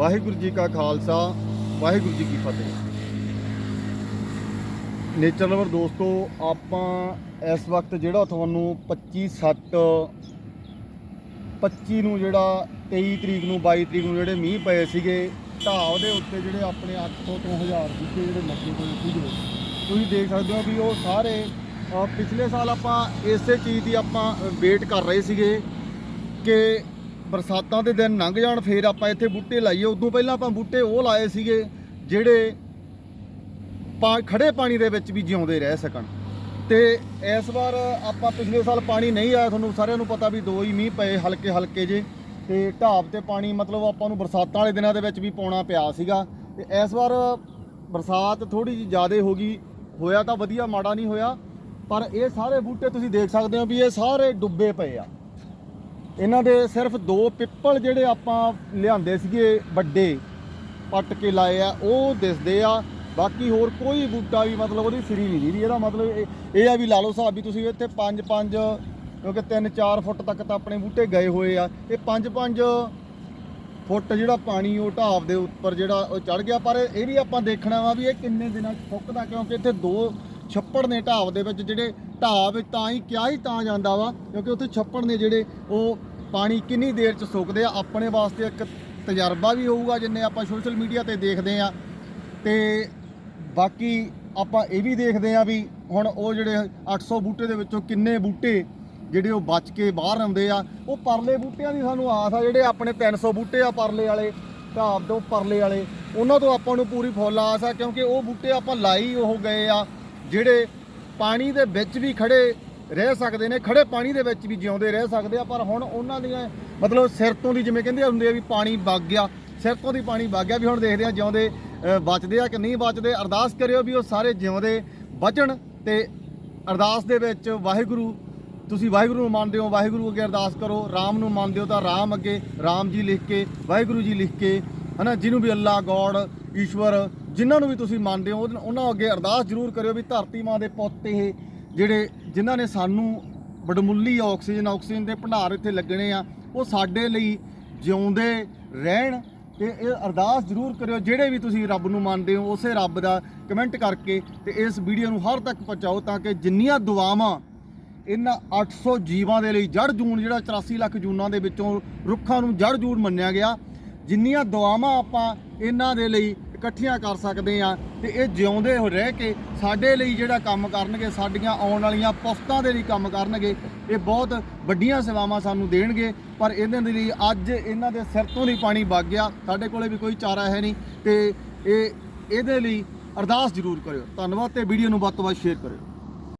ਵਾਹਿਗੁਰੂ ਜੀ ਕਾ ਖਾਲਸਾ, ਵਾਹਿਗੁਰੂ ਜੀ ਕੀ ਫਤਿਹ। Nature lover ਦੋਸਤੋ, ਆਪਾਂ ਇਸ ਵਕਤ ਜਿਹੜਾ ਤੁਹਾਨੂੰ 25 7 25 ਨੂੰ ਜਿਹੜਾ 23 ਤਰੀਕ ਨੂੰ 22 ਤਰੀਕ ਨੂੰ ਜਿਹੜੇ ਮੀਂਹ ਪਏ ਸੀਗੇ ਢਾਹ ਦੇ ਉੱਤੇ ਜਿਹੜੇ ਆਪਣੇ 800 ਤੋਂ 1000 ਬੂਟੇ ਜਿਹੜੇ ਲੱਗੇ ਹੋਏ ਸੀਗੇ। ਤੁਸੀਂ ਦੇਖ ਸਕਦੇ ਹੋ ਵੀ ਉਹ ਸਾਰੇ ਪਿਛਲੇ ਸਾਲ ਆਪਾਂ ਇਸੇ ਚੀਜ਼ ਦੀ ਆਪਾਂ ਵੇਟ ਕਰ ਰਹੇ ਸੀਗੇ ਕਿ ਬਰਸਾਤਾਂ ਦੇ ਦਿਨ ਲੰਘ ਜਾਣ, ਫੇਰ ਆਪਾਂ ਇੱਥੇ ਬੂਟੇ ਲਾਈਏ। ਉਦੋਂ ਪਹਿਲਾਂ ਆਪਾਂ ਬੂਟੇ ਉਹ ਲਾਏ ਸੀਗੇ ਜਿਹੜੇ ਪਾ ਖੜੇ ਪਾਣੀ ਦੇ ਵਿੱਚ ਵੀ ਜਿਉਂਦੇ ਰਹਿ ਸਕਣ। ਤੇ ਇਸ ਵਾਰ ਆਪਾਂ ਪਿਛਲੇ ਸਾਲ ਪਾਣੀ ਨਹੀਂ ਆਇਆ, ਤੁਹਾਨੂੰ ਸਾਰਿਆਂ ਨੂੰ ਪਤਾ ਵੀ ਦੋ ਹੀ ਮੀਂਹ ਪਏ ਹਲਕੇ ਹਲਕੇ ਜੇ। ਤੇ ਢਾਬ ਤੇ ਪਾਣੀ ਮਤਲਬ ਆਪਾਂ ਨੂੰ ਬਰਸਾਤਾਂ ਵਾਲੇ ਦਿਨਾਂ ਦੇ ਵਿੱਚ ਵੀ ਪਾਉਣਾ ਪਿਆ ਸੀਗਾ। ਤੇ ਇਸ ਵਾਰ ਬਰਸਾਤ ਥੋੜੀ ਜਿਹੀ ਜ਼ਿਆਦਾ ਹੋ ਗਈ। ਹੋਇਆ ਤਾਂ ਵਧੀਆ, ਮਾੜਾ ਨਹੀਂ ਹੋਇਆ। ਪਰ ਇਹ ਸਾਰੇ ਬੂਟੇ ਤੁਸੀਂ ਦੇਖ ਸਕਦੇ ਹੋ ਵੀ ਇਹ ਸਾਰੇ ਡੁੱਬੇ ਪਏ ਆ। ਇਹਨਾਂ ਦੇ ਸਿਰਫ ਦੋ ਪਿੱਪਲ ਜਿਹੜੇ ਆਪਾਂ ਲਿਆਂਦੇ ਸੀਗੇ ਵੱਡੇ, ਪੱਟ ਕੇ ਲਾਏ ਆ, ਉਹ ਦਿਸਦੇ ਆ। ਬਾਕੀ ਹੋਰ ਕੋਈ ਬੂਟਾ ਵੀ ਮਤਲਬ ਉਹਦੀ ਸਰੀ ਨਹੀਂ ਦੀਦੀ ਇਹਦਾ ਮਤਲਬ ਇਹ ਇਹ ਆ ਵੀ ਲਾ ਲਓ ਸਾਹਿਬ ਵੀ ਤੁਸੀਂ ਇੱਥੇ 5 5 ਕਿਉਂਕਿ 3 4 ਫੁੱਟ ਤੱਕ ਤਾਂ ਆਪਣੇ ਬੂਟੇ ਗਏ ਹੋਏ ਆ। ਇਹ 5 5 ਫੁੱਟ ਜਿਹੜਾ ਪਾਣੀ ਉਹ ਢਾਬ ਦੇ ਉੱਪਰ ਜਿਹੜਾ ਉਹ ਚੜ ਗਿਆ। ਪਰ ਇਹ ਵੀ ਆਪਾਂ ਦੇਖਣਾ ਵਾ ਵੀ ਇਹ ਕਿੰਨੇ ਦਿਨਾਂ 'ਚ ਫੁੱਕਦਾ ਕਿਉਂਕਿ ਇੱਥੇ ਦੋ ਛੱਪੜ ਨੇ ਢਾਬ ਦੇ ਵਿੱਚ ਜਿਹੜੇ ਢਾਬ ਵਿੱਚ ਤਾਂ ਹੀ ਕਿਆ ਹੀ ਤਾਂ ਜਾਂਦਾ ਵਾ, ਕਿਉਂਕਿ ਉੱਥੇ ਛੱਪੜ ਨੇ ਜਿਹੜੇ ਉਹ ਪਾਣੀ ਕਿੰਨੀ ਦੇਰ 'ਚ ਸੁੱਕਦੇ ਆ, ਆਪਣੇ ਵਾਸਤੇ ਇੱਕ ਤਜਰਬਾ ਵੀ ਹੋਊਗਾ ਜਿੰਨੇ ਆਪਾਂ ਸੋਸ਼ਲ ਮੀਡੀਆ ਤੇ ਦੇਖਦੇ ਆ। ਤੇ ਬਾਕੀ ਆਪਾਂ ਇਹ ਵੀ ਦੇਖਦੇ ਆ ਵੀ ਹੁਣ ਉਹ ਜਿਹੜੇ 800 ਬੂਟੇ ਦੇ ਵਿੱਚੋਂ ਕਿੰਨੇ ਬੂਟੇ ਜਿਹੜੇ ਉਹ ਬਚ ਕੇ ਬਾਹਰ ਆਉਂਦੇ ਆ, ਉਹ ਪਰਲੇ ਬੂਟਿਆਂ ਦੀ ਸਾਨੂੰ ਆਸ ਆ, ਜਿਹੜੇ ਆਪਣੇ 300 ਬੂਟੇ ਆ ਪਰਲੇ ਵਾਲੇ, ਢਾਬ ਤੋਂ ਪਰਲੇ ਵਾਲੇ, ਉਹਨਾਂ ਤੋਂ ਆਪਾਂ ਨੂੰ ਪੂਰੀ ਫੁੱਲ ਆਸ ਆ, ਕਿਉਂਕਿ ਉਹ ਬੂਟੇ ਆਪਾਂ ਲਾਈ ਉਹ ਗਏ ਆ, ਜਿਹੜੇ ਪਾਣੀ ਦੇ ਵਿੱਚ ਵੀ ਖੜੇ ਰਹਿ ਸਕਦੇ ਨੇ, ਖੜੇ ਪਾਣੀ ਦੇ ਵਿੱਚ ਵੀ ਜਿਉਂਦੇ ਰਹਿ ਸਕਦੇ ਆ, ਪਰ ਹੁਣ ਉਹਨਾਂ ਦੀਆਂ ਮਤਲਬ ਸਿਰ ਤੋਂ ਦੀ ਜਿਵੇਂ ਕਹਿੰਦੇ ਹੁੰਦੇ ਆ ਵੀ ਪਾਣੀ ਵਗ ਗਿਆ, ਸਿਰ ਤੋਂ ਦੀ ਪਾਣੀ ਵਗ ਗਿਆ ਵੀ ਹੁਣ ਦੇਖਦੇ ਆ ਜਿਉਂਦੇ ਬਚਦੇ ਆ ਕਿ ਨਹੀਂ ਬਚਦੇ, ਅਰਦਾਸ ਕਰਿਓ ਵੀ ਉਹ ਸਾਰੇ ਜਿਉਂਦੇ ਬਚਣ ਤੇ ਅਰਦਾਸ ਦੇ ਵਿੱਚ ਵਾਹਿਗੁਰੂ, ਤੁਸੀਂ ਵਾਹਿਗੁਰੂ ਨੂੰ ਮੰਨਦੇ ਹੋ, ਵਾਹਿਗੁਰੂ ਅੱਗੇ ਅਰਦਾਸ ਕਰੋ, ਰਾਮ ਨੂੰ ਮੰਨਦੇ ਹੋ ਤਾਂ ਰਾਮ ਅੱਗੇ ਰਾਮ ਜੀ ਲਿਖ ਕੇ, ਵਾਹਿਗੁਰੂ ਜੀ ਲਿਖ ਕੇ, ਹਨਾ, ਜਿਹਨੂੰ ਵੀ ਅੱਲਾ, ਗੋਡ, ਈਸ਼ਵਰ ਜਿਨ੍ਹਾਂ ਨੂੰ ਵੀ ਤੁਸੀਂ ਮੰਨਦੇ ਹੋ, ਉਹਨਾਂ- ਅੱਗੇ ਅਰਦਾਸ ਜ਼ਰੂਰ ਕਰਿਓ ਵੀ ਧਰਤੀ ਮਾਂ ਦੇ ਪੁੱਤ ਇਹ ਜਿਹੜੇ, ਜਿਨ੍ਹਾਂ ਨੇ ਸਾਨੂੰ ਬੜਮੁੱਲੀ ਆਕਸੀਜਨ ਆਕਸੀਜਨ ਦੇ ਭੰਡਾਰ ਇੱਥੇ ਲੱਗਣੇ ਆ, ਉਹ ਸਾਡੇ ਲਈ ਜਿਉਂਦੇ ਰਹਿਣ ਤੇ ਇਹ ਅਰਦਾਸ ਜ਼ਰੂਰ ਕਰਿਓ, ਜਿਹੜੇ ਵੀ ਤੁਸੀਂ ਰੱਬ ਨੂੰ ਮੰਨਦੇ ਹੋ, ਉਸੇ ਰੱਬ ਦਾ ਕਮੈਂਟ ਕਰਕੇ ਤੇ ਇਸ ਵੀਡੀਓ ਨੂੰ ਹਰ ਤੱਕ ਪਹੁੰਚਾਓ ਤਾਂ ਕਿ ਜਿੰਨੀਆਂ ਦੁਆਵਾਂ ਇਹਨਾਂ 800 ਜੀਵਾਂ ਦੇ ਲਈ ਜੜ ਜੂਨ, ਜਿਹੜਾ 84 ਲੱਖ ਜੂਨਾਂ ਦੇ ਵਿੱਚੋਂ ਰੁੱਖਾਂ ਨੂੰ ਜੜ ਜੂਨ ਮੰਨਿਆ ਗਿਆ ਜਿੰਨੀਆਂ ਦੁਆਵਾਂ ਆਪਾਂ ਇਹਨਾਂ ਦੇ ਲਈ ਇਕੱਠੀਆਂ ਕਰ ਸਕਦੇ ਆ ਤੇ ਇਹ ਜਿਉਂਦੇ ਹੋ ਰਹਿ ਕੇ ਸਾਡੇ ਲਈ ਜਿਹੜਾ ਕੰਮ ਕਰਨਗੇ, ਸਾਡੀਆਂ ਆਉਣ ਵਾਲੀਆਂ ਪੁਸਤਾਂ ਦੇ ਲਈ ਕੰਮ ਕਰਨਗੇ, ਇਹ ਬਹੁਤ ਵੱਡੀਆਂ ਸੇਵਾਵਾਂ ਸਾਨੂੰ ਦੇਣਗੇ। ਪਰ ਇਹਨਾਂ ਦੇ ਲਈ ਅੱਜ ਇਹਨਾਂ ਦੇ ਸਿਰ ਤੋਂ ਨਹੀਂ ਪਾਣੀ ਵਗ ਗਿਆ। ਸਾਡੇ ਕੋਲੇ ਵੀ ਕੋਈ ਚਾਰਾ ਹੈ ਨਹੀਂ ਤੇ ਇਹ, ਇਹਦੇ ਲਈ ਅਰਦਾਸ ਜ਼ਰੂਰ ਕਰਿਓ। ਧੰਨਵਾਦ ਤੇ ਵੀਡੀਓ ਨੂੰ ਵੱਧ ਤੋਂ ਵੱਧ ਸ਼ੇਅਰ ਕਰਿਓ।